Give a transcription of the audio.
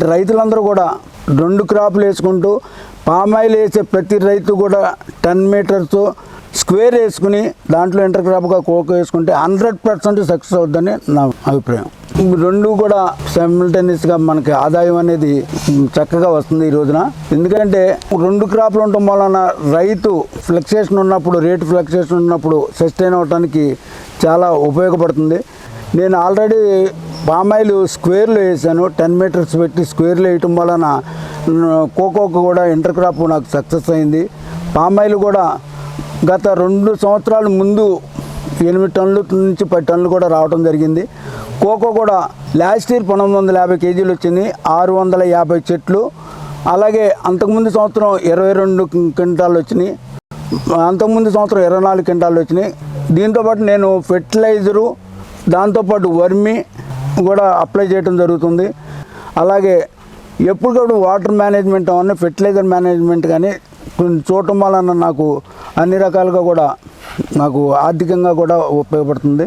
రైతులందరూ కూడా రెండు క్రాపులు వేసుకుంటూ పామాయిల్ వేసే ప్రతి రైతు కూడా టెన్ మీటర్స్ స్క్వేర్ వేసుకుని దాంట్లో ఇంటర్ క్రాప్గా కోకో వేసుకుంటే హండ్రెడ్ పర్సెంట్ సక్సెస్ అవుద్దని నా అభిప్రాయం. రెండు కూడా సైమిల్టేనియస్గా మనకి ఆదాయం అనేది చక్కగా వస్తుంది ఈ రోజున. ఎందుకంటే రెండు క్రాప్లు ఉండటం వలన రైతు ఫ్లక్సేషన్ ఉన్నప్పుడు రేటు ఫ్లక్సేషన్ ఉన్నప్పుడు సస్టైన్ అవడానికి చాలా ఉపయోగపడుతుంది. నేను ఆల్రెడీ పామాయిలు స్క్వేర్లో వేసాను టెన్ మీటర్స్ పెట్టి స్క్వేర్లో వేయటం వలన కోకోకు కూడా ఇంటర్ క్రాప్ నాకు సక్సెస్ అయింది. పామాయిల్ కూడా గత రెండు సంవత్సరాల ముందు ఎనిమిది టన్నుల నుంచి పది టన్నులు కూడా రావడం జరిగింది. కోకో కూడా లాస్ట్ ఇయర్ పంతొమ్మిది వందల యాభై కేజీలు వచ్చింది ఆరు వందల యాభై చెట్లు. అలాగే అంతకుముందు సంవత్సరం ఇరవై రెండు క్వింటాలు వచ్చినాయి అంతకుముందు సంవత్సరం ఇరవై నాలుగు క్వింటాలు వచ్చినాయి. దీంతోపాటు నేను ఫెర్టిలైజరు దాంతోపాటు వర్మి కూడా అప్లై చేయడం జరుగుతుంది. అలాగే ఎప్పటికప్పుడు వాటర్ మేనేజ్మెంట్ అవన్నీ ఫెర్టిలైజర్ మేనేజ్మెంట్ కానీ కొన్ని చూడటం వలన నాకు అన్ని రకాలుగా కూడా నాకు ఆర్థికంగా కూడా ఉపయోగపడుతుంది.